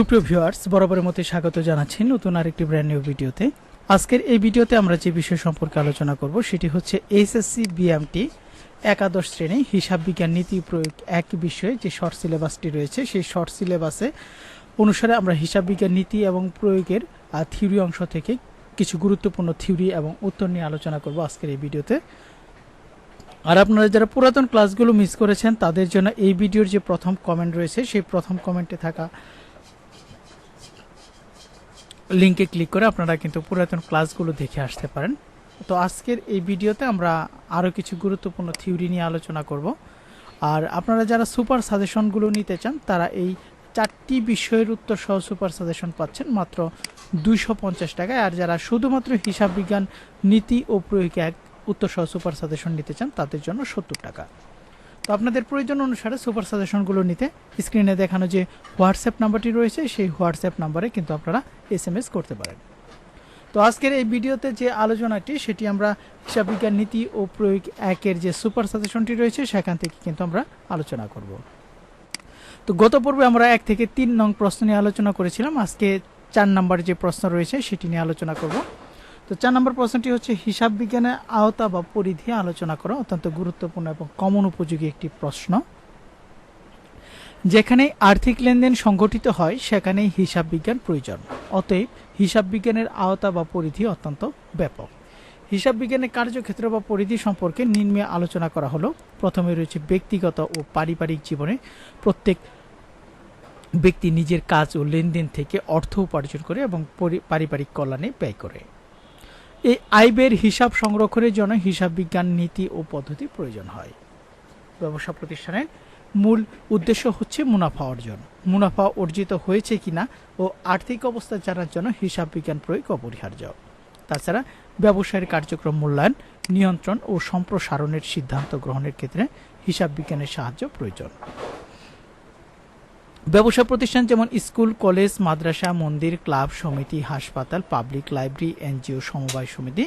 সুপ্রিয় ভিউয়ার্স, বরাবরের মতো স্বাগত জানাচ্ছি নতুন আরেকটি ব্র্যান্ড নিউ ভিডিওতে। আজকের এই ভিডিওতে আমরা যে বিষয় সম্পর্কে আলোচনা করব, সেটি হচ্ছে এইচএসসি বিএমটি একাদশ শ্রেণি হিসাব বিজ্ঞান নীতি প্রয়োগ এক বিষয়ে যে শর্ট সিলেবাসটি রয়েছে, সেই শর্ট সিলেবাসে অনুসারে আমরা হিসাব বিজ্ঞান নীতি এবং প্রয়োগের থিওরি অংশ থেকে কিছু গুরুত্বপূর্ণ থিওরি এবং উত্তর নিয়ে আলোচনা করব আজকের এই ভিডিওতে। আর আপনারা যারা পুরাতন ক্লাসগুলো মিস করেছেন, তাদের জন্য এই ভিডিওর যে প্রথম কমেন্ট রয়েছে, সেই প্রথম কমেন্টে থাকা লিঙ্কে ক্লিক করে আপনারা কিন্তু পুরাতন ক্লাসগুলো দেখে আসতে পারেন। তো আজকের এই ভিডিওতে আমরা আরও কিছু গুরুত্বপূর্ণ থিওরি নিয়ে আলোচনা করব। আর আপনারা যারা সুপার সাজেশনগুলো নিতে চান, তারা এই চারটি বিষয়ের উত্তর সহ সুপার সাজেশন পাচ্ছেন মাত্র দুইশো পঞ্চাশ টাকায়। আর যারা শুধুমাত্র হিসাব বিজ্ঞান নীতি ও প্রয়োগে এক উত্তর সহ সুপার সাজেশন নিতে চান, তাদের জন্য সত্তর টাকা। তো আপনাদের প্রয়োজন অনুসারে সুপার সাজেশনগুলো নিতে স্ক্রিনে দেখানো যে হোয়াটসঅ্যাপ নাম্বারটি রয়েছে, সেই হোয়াটসঅ্যাপ নাম্বারে কিন্তু আপনারা এস করতে পারেন। তো আজকের এই ভিডিওতে যে আলোচনাটি, সেটি আমরা হিসাব বিজ্ঞান নীতি ও প্রয়োগ একের যে সুপার সাজেশনটি রয়েছে, সেখান থেকে কিন্তু আমরা আলোচনা করব। তো গত পর্বে আমরা এক থেকে তিন নং প্রশ্ন নিয়ে আলোচনা করেছিলাম। আজকে চার নাম্বার যে প্রশ্ন রয়েছে, সেটি নিয়ে আলোচনা করব। তো চার নম্বর প্রশ্নটি হচ্ছে, হিসাব বিজ্ঞানের আওতা বা পরিধি আলোচনা করা অত্যন্ত গুরুত্বপূর্ণ এবং কমন উপযোগী একটি প্রশ্ন। যেখানে আর্থিক লেনদেন সংগঠিত হয়, সেখানেই হিসাব বিজ্ঞান প্রয়োজন। অতএব হিসাব বিজ্ঞানের আওতা বা পরিধি অত্যন্ত ব্যাপক। হিসাব বিজ্ঞানের কার্যক্ষেত্র বা পরিধি সম্পর্কে নিম্নে আলোচনা করা হলো। প্রথমে রয়েছে ব্যক্তিগত ও পারিবারিক জীবনে প্রত্যেক ব্যক্তি নিজের কাজ ও লেনদেন থেকে অর্থ উপার্জন করে এবং পারিবারিক কল্যাণে ব্যয় করে। এই আইবের হিসাব সংরক্ষণের জন্য হিসাব বিজ্ঞান নীতি ও পদ্ধতি প্রয়োজন হয়। ব্যবসা প্রতিষ্ঠানের মূল উদ্দেশ্য হচ্ছে মুনাফা অর্জন। মুনাফা অর্জিত হয়েছে কিনা ও আর্থিক অবস্থা জানার জন্য হিসাব বিজ্ঞান প্রয়োগ অপরিহার্য। তাছাড়া ব্যবসায়ের কার্যক্রম মূল্যায়ন, নিয়ন্ত্রণ ও সম্প্রসারণের সিদ্ধান্ত গ্রহণের ক্ষেত্রে হিসাব বিজ্ঞানের সাহায্য প্রয়োজন। ব্যবসা প্রতিষ্ঠান যেমন স্কুল, কলেজ, মাদ্রাসা, মন্দির, ক্লাব, সমিতি, হাসপাতাল, পাবলিক লাইব্রেরি, এনজিও, সমবায় সমিতি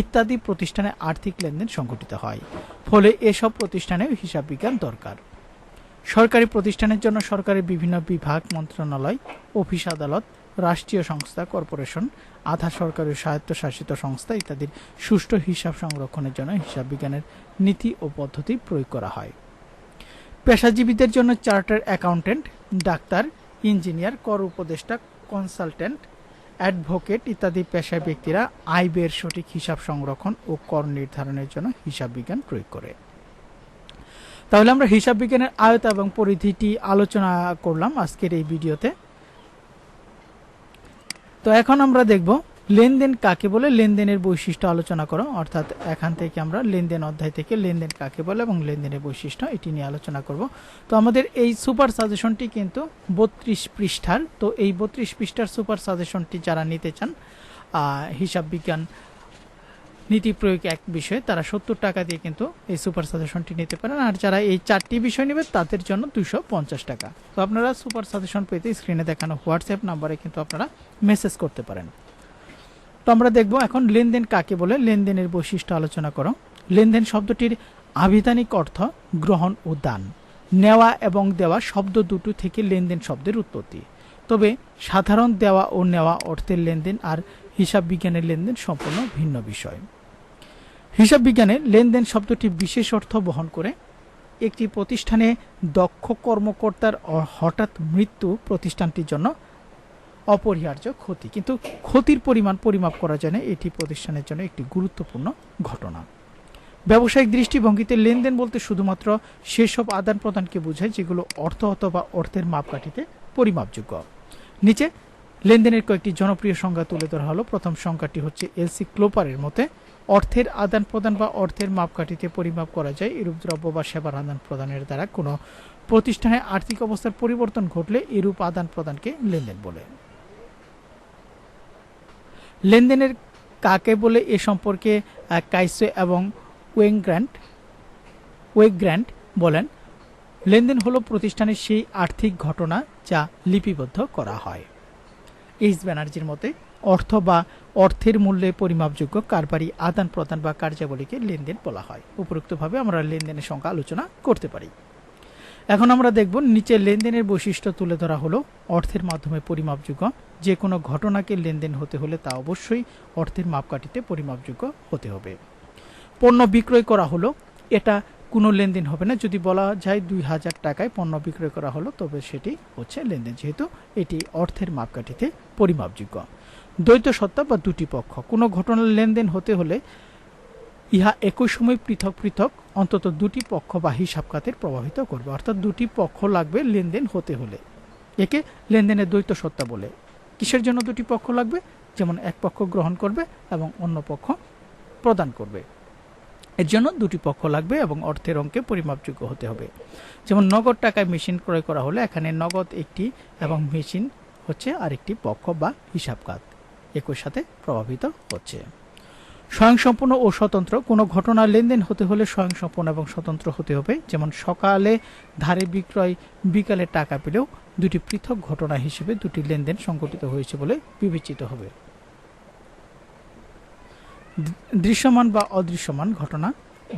ইত্যাদি প্রতিষ্ঠানে আর্থিক লেনদেন সংঘটিত হয়। ফলে এসব প্রতিষ্ঠানেও হিসাব বিজ্ঞান দরকার। সরকারি প্রতিষ্ঠানের জন্য সরকারের বিভিন্ন বিভাগ, মন্ত্রণালয়, অফিস আদালত, রাষ্ট্রীয় সংস্থা, কর্পোরেশন, আধা সরকারি স্বায়ত্তশাসিত সংস্থা ইত্যাদির সুষ্ঠু হিসাব সংরক্ষণের জন্য হিসাব বিজ্ঞানের নীতি ও পদ্ধতি প্রয়োগ করা হয়। পেশাজীবীদের জন্য চার্টার অ্যাকাউন্টেন্ট ডাক্তার, ইঞ্জিনিয়ার, কর উপদেষ্টা, কনসালটেন্ট, অ্যাডভোকেট ইত্যাদি পেশায় ব্যক্তিরা আয় ব্যয়ের সঠিক হিসাব সংরক্ষণ ও কর নির্ধারণের জন্য হিসাব বিজ্ঞান প্রয়োগ করে। তাহলে আমরা হিসাব বিজ্ঞানের আয়তা এবং পরিধিটি আলোচনা করলাম আজকের এই ভিডিওতে। তো এখন আমরা দেখব লেনদেন কাকে বলে? লেনদেনের বৈশিষ্ট্য আলোচনা করো। অর্থাৎ এখান থেকে আমরা লেনদেন অধ্যায় থেকে লেনদেন কাকে বলে এবং লেনদেনের বৈশিষ্ট্য এটি নিয়ে আলোচনা করব। তো আমাদের এই সুপার সাজেশনটি কিন্তু বত্রিশ পৃষ্ঠার। তো এই বত্রিশ পৃষ্ঠার সুপার সাজেশনটি যারা নিতে চান হিসাব বিজ্ঞান, নীতি প্রয়োগ এক বিষয়ে, তারা সত্তর টাকা দিয়ে কিন্তু এই সুপার সাজেশনটি নিতে পারেন। আর যারা এই চারটি বিষয় নেবে, তাদের জন্য দুশো পঞ্চাশ টাকা। তো আপনারা সুপার সাজেশন পেতে স্ক্রিনে দেখানো হোয়াটসঅ্যাপ নাম্বারে কিন্তু আপনারা মেসেজ করতে পারেন। তো আমরা দেখব এখন লেনদেন কাকে বলে? লেনদেনের বৈশিষ্ট্য আলোচনা করো। লেনদেন শব্দটির আবিধানিক অর্থ গ্রহণ ও দান। নেওয়া এবং দেওয়া শব্দ দুটো থেকে লেনদেন শব্দের উৎপত্তি। তবে সাধারণ দেওয়া ও নেওয়া অর্থের লেনদেন আর হিসাব বিজ্ঞানের লেনদেন সম্পূর্ণ ভিন্ন বিষয়। হিসাব বিজ্ঞানে লেনদেন শব্দটি বিশেষ অর্থ বহন করে একটি প্রতিষ্ঠানে দক্ষ কর্মকর্তার হঠাৎ মৃত্যু প্রতিষ্ঠানটির জন্য অপরিহার্য ক্ষতি। কিন্তু ক্ষতির পরিমাণ পরিমাপ করা যায় না এটি প্রতিষ্ঠানের জন্য একটি গুরুত্বপূর্ণ ঘটনা। ব্যবসায়িক দৃষ্টিভঙ্গিতে লেনদেন বলতে শুধুমাত্র সেসব আদান প্রদানকে বোঝায় যেগুলো অর্থ অথবা অর্থের মাপকাঠিতে পরিমাপযোগ্য। নিচে, লেনদেনের কয়েকটি জনপ্রিয় সংজ্ঞা তুলে ধরা হলো। প্রথম সংখ্যাটি হচ্ছে এলসি ক্লোপারের মতে, অর্থের আদান প্রদান বা অর্থের মাপকাঠিতে পরিমাপ করা যায়। এরূপ দ্রব্য বা সেবার আদান প্রদানের দ্বারা কোনো প্রতিষ্ঠানে আর্থিক অবস্থার পরিবর্তন ঘটলে এরূপ আদান প্রদানকে লেনদেন বলে। লেনদেনের কাকে বলে এ সম্পর্কে কাইসে এবং ওয়েংগ্র্যান্ট ওয়েগ্র্যান্ট বলেন, লেনদেন হলো প্রতিষ্ঠানের সেই আর্থিক ঘটনা যা লিপিবদ্ধ করা হয়। এইচ ব্যানার্জির মতে, অর্থ বা অর্থের মূল্যে পরিমাপযোগ্য কারবারি আদান প্রদান বা কার্যাবলীকে লেনদেন বলা হয়। উপরোক্তভাবে আমরা লেনদেনের সংখ্যা আলোচনা করতে পারি। এখন আমরা দেখব নিচে লেনদেনের বৈশিষ্ট্য তুলে ধরা হলো অর্থের মাধ্যমে পরিমাপযোগ্য। যে কোনো ঘটনাকে লেনদেন হতে হলে তা অবশ্যই অর্থের মাপকাঠিতে পরিমাপযোগ্য হতে হবে। পণ্য বিক্রয় করা হলো, এটা কোনো লেনদেন হবে না। যদি বলা যায় দুই হাজার টাকায় পণ্য বিক্রয় করা হলো, তবে সেটি হচ্ছে লেনদেন, যেহেতু এটি অর্থের মাপকাঠিতে পরিমাপযোগ্য। দ্বৈত সত্তা বা দুটি পক্ষ, কোনো ঘটনার লেনদেন হতে হলে ইহা একই সময় পৃথক পৃথক, অন্তত দুটি পক্ষ বা হিসাব খাতের প্রভাবিত করবে। অর্থাৎ দুটি পক্ষ লাগবে লেনদেন হতে হলে। একে লেনদেনের দ্বৈত সত্তা বলে। কিসের জন্য দুটি পক্ষ লাগবে? যেমন এক পক্ষ গ্রহণ করবে এবং অন্য পক্ষ প্রদান করবে। এর জন্য দুটি পক্ষ লাগবে এবং অর্থের অঙ্কে পরিমাপযোগ্য হতে হবে। যেমন নগদ টাকায় মেশিন ক্রয় করা হলে এখানে নগদ একটি এবং মেশিন হচ্ছে আরেকটি পক্ষ বা হিসাব খাত একই সাথে প্রভাবিত হচ্ছে। স্বয়ংসম্পূর্ণ ও স্বতন্ত্র। কোনো ঘটনা লেনদেন হতে হলে স্বয়ংসম্পূর্ণ এবং স্বতন্ত্র হতে হবে। যেমন সকালে ধারে বিক্রয়, বিকালে টাকা পেলেও দুটি পৃথক ঘটনা হিসেবে দুটি লেনদেন সংঘটিত হয়েছে বলে বিবেচিত হবে। দৃশ্যমান বা অদৃশ্যমান ঘটনা।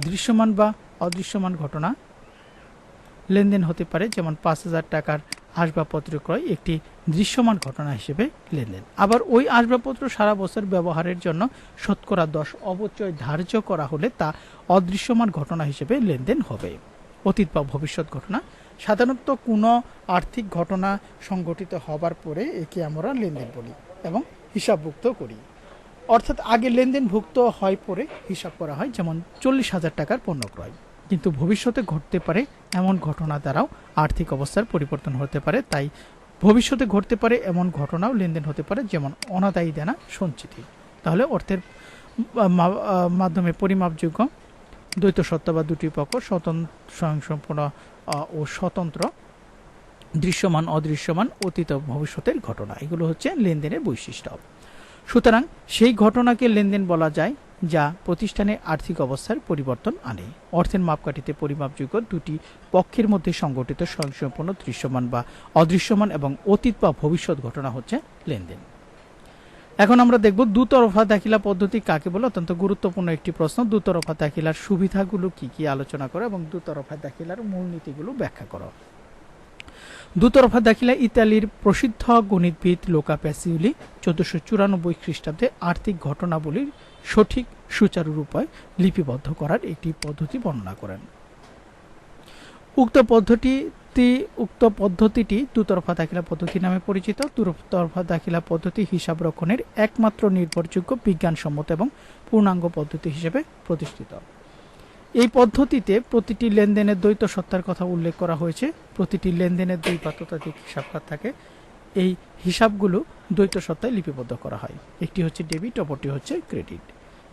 দৃশ্যমান বা অদৃশ্যমান ঘটনা লেনদেন হতে পারে। যেমন পাঁচ হাজার টাকার আসবাবপত্র ক্রয়, একটি দৃশ্যমান ঘটনা হিসেবে লেনদেন। আবার ওই আসবাবপত্র সারা বছর ব্যবহারের জন্য শতকরা দশ অবচয় ধার্য করা হলে তা অদৃশ্যমান ঘটনা হিসেবে লেনদেন হবে। অতীত বা ভবিষ্যৎ ঘটনা। সাধারণত কোনো আর্থিক ঘটনা সংঘটিত হবার পরে একে আমরা লেনদেন বলি এবং হিসাবভুক্ত করি। অর্থাৎ আগে লেনদেনভুক্ত হয় পরে হিসাব করা হয়, যেমন চল্লিশ হাজার টাকার পণ্য ক্রয়। কিন্তু ভবিষ্যতে ঘটতে পারে এমন ঘটনা দ্বারাও আর্থিক অবস্থার পরিবর্তন হতে পারে, তাই ভবিষ্যতে ঘটতে পারে এমন ঘটনাও লেনদেন হতে পারে, যেমন অনাদায়ী দেনা সঞ্চিতি। তাহলে অর্থের মাধ্যমে পরিমাপযোগ্য দ্বৈত সত্তা বা দুটি পক্ষ স্বতন্ত্র স্বয়ংসম্পূর্ণ ও স্বতন্ত্র, দৃশ্যমান, অদৃশ্যমান, অতীত, ভবিষ্যতের ঘটনা। এগুলো হচ্ছে লেনদেনের বৈশিষ্ট্য। সুতরাং সেই ঘটনাকে লেনদেন বলা যায় যা প্রতিষ্ঠানের আর্থিক অবস্থার পরিবর্তন আনে। অর্থের মাপকাঠিতে পরিমাপযোগ্য দুটি পক্ষের মধ্যে সংগঠিত স্বয়ংসম্পূর্ণ দৃশ্যমান বা অদৃশ্যমান এবং অতীত বা ভবিষ্যৎ ঘটনা হচ্ছে লেনদেন। এখন আমরা দেখব দুতরফা দাখিলা পদ্ধতি কাকে বলে? অত্যন্ত গুরুত্বপূর্ণ একটি প্রশ্ন। দুতরফা দাখিলার সুবিধাগুলো কি কি আলোচনা করো এবং দুতরফা দাখিলার মূলনীতিগুলো ব্যাখ্যা করো। দুতরফা দাখিলা ইতালির প্রসিদ্ধ গণিতবিদ লোকা প্যাসিউলি চোদ্দশো চুরানব্বই খ্রিস্টাব্দে আর্থিক ঘটনাবলীর সঠিক সুচারুরূপে লিপিবদ্ধ করার একটি পদ্ধতি বর্ণনা করেন। উক্ত পদ্ধতিটি উক্ত পদ্ধতিটি দুতরফা দাখিলা পদ্ধতি নামে পরিচিত। দুতরফা দাখিলা পদ্ধতি হিসাব রক্ষণের একমাত্র নির্ভরযোগ্য বিজ্ঞানসম্মত এবং পূর্ণাঙ্গ পদ্ধতি হিসেবে প্রতিষ্ঠিত। এই পদ্ধতিতে প্রতিটি লেনদেনের দ্বৈত সত্তার কথা উল্লেখ করা হয়েছে। প্রতিটি লেনদেনের দুই পাত্রতাধিক হিসাব খাত থাকে। এই হিসাবগুলো দ্বৈত সত্তায় লিপিবদ্ধ করা হয়। একটি হচ্ছে ডেবিট, অপরটি হচ্ছে ক্রেডিট।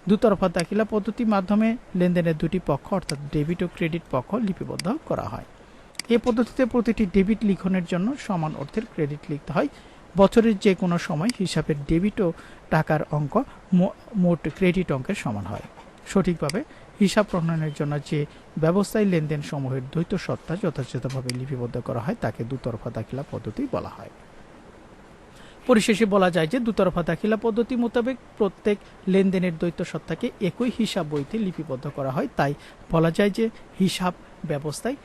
দুতরফা দাখিলা পদ্ধতির মাধ্যমে লেনদেনের দুটি পক্ষ, অর্থাৎ ডেবিট ও ক্রেডিট পক্ষ, লিপিবদ্ধ করা হয়। এই পদ্ধতিতে প্রতিটি ডেবিট লিখনের জন্য সমান অর্থের ক্রেডিট লিখতে হয়। বছরের যে কোনো সময় হিসাবের ডেবিট ও টাকার অঙ্ক মোট ক্রেডিট অঙ্কের সমান হয়। সঠিকভাবে হিসাব প্রণয়নের জন্য যে ব্যবস্থায় লেনদেন সমূহের দ্বৈত সত্তা যথাযথভাবে লিপিবদ্ধ করা হয়, তাকে দুতরফা দাখিলা পদ্ধতি বলা হয়। পরিশেষে বলা যায় যে দুতরফা দাখিলা পদ্ধতি মোতাবেক প্রত্যেক লেনদেনের দ্বৈত সত্তাকে একই হিসাব বইতে লিপিবদ্ধ করা হয়। তাই বলা যায় যে হিসাব ব্যবস্থায়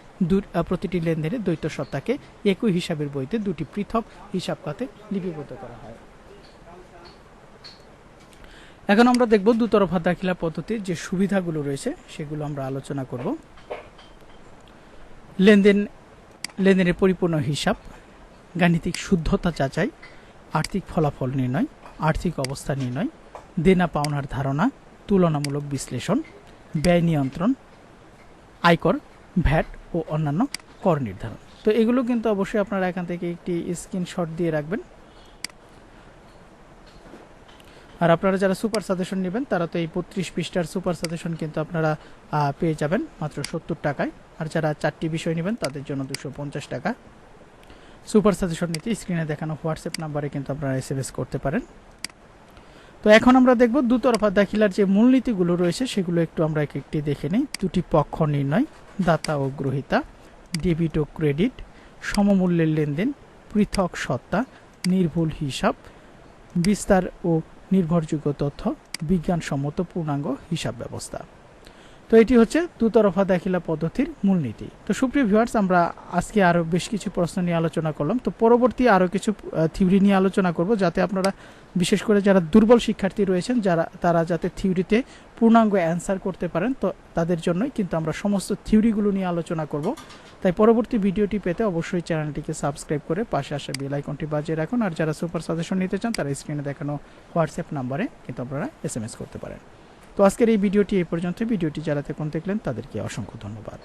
প্রতিটি লেনদেনের দ্বৈত সত্তাকে একই হিসাবের বইতে দুটি পৃথক হিসাব খাতে লিপিবদ্ধ করা হয়। এখন আমরা দেখব দুতরফা দাখিলা পদ্ধতির যে সুবিধাগুলো রয়েছে, সেগুলো আমরা আলোচনা করব। লেনদেন, লেনদেনের পরিপূর্ণ হিসাব, গাণিতিক শুদ্ধতা যাচাই আর্থিক ফলাফল নির্ণয়, আর্থিক অবস্থা নির্ণয়, দেনা পাওনার ধারণা, তুলনামূলক বিশ্লেষণ, ব্যয় নিয়ন্ত্রণ, আয়কর, ভ্যাট ও অন্যান্য কর নির্ধারণ। তো এগুলো কিন্তু অবশ্যই আপনারা এখান থেকে একটি স্ক্রিনশট দিয়ে রাখবেন। আর আপনারা যারা সুপার সাজেশন নেবেন, তারা তো এই বত্রিশ পৃষ্ঠার সুপার সাজেশন কিন্তু আপনারা পেয়ে যাবেন মাত্র সত্তর টাকায়। আর যারা চারটি বিষয় নেবেন, তাদের জন্য দুশো পঞ্চাশ টাকা। সুপার সাজেশন নিতে স্ক্রিনে দেখানো হোয়াটসঅ্যাপ নাম্বারে কিন্তু আপনারা এস করতে পারেন। তো এখন আমরা দেখব দুতরফা দাখিলার যে মূলনীতিগুলো রয়েছে, সেগুলো একটু আমরা এক একটি দেখে নিই। দুটি পক্ষ নির্ণয়, দাতা ও গ্রহিতা, ডেবিট ও ক্রেডিট, সমমূল্যের লেনদেন, পৃথক সত্তা, নির্ভুল হিসাব, বিস্তার ও নির্ভরযোগ্য তথ্য, বিজ্ঞানসম্মত পূর্ণাঙ্গ হিসাব ব্যবস্থা। তো এটি হচ্ছে দুতরফা দাখিলা পদ্ধতির মূলনীতি। তো সুপ্রিয় ভিউয়ার্স আমরা আজকে আরও বেশ কিছু প্রশ্ন নিয়ে আলোচনা করলাম। তো পরবর্তী আরও কিছু থিওরি নিয়ে আলোচনা করব যাতে আপনারা বিশেষ করে যারা দুর্বল শিক্ষার্থী রয়েছেন, যারা, তারা যাতে থিওরিতে পূর্ণাঙ্গ অ্যান্সার করতে পারেন, তো তাদের জন্যই কিন্তু আমরা সমস্ত থিওরিগুলো নিয়ে আলোচনা করব। তাই পরবর্তী ভিডিওটি পেতে অবশ্যই চ্যানেলটিকে সাবস্ক্রাইব করে পাশে আসা বেল আইকনটি বাজিয়ে রাখুন। আর যারা সুপার সাজেশন নিতে চান, তারা স্ক্রিনে দেখানো হোয়াটসঅ্যাপ নাম্বারে কিন্তু আপনারা এস করতে পারেন। তো আজকের এই ভিডিওটি এই পর্যন্ত ভিডিওটি যারা কোন দেখলেন তাদেরকে অসংখ্য ধন্যবাদ।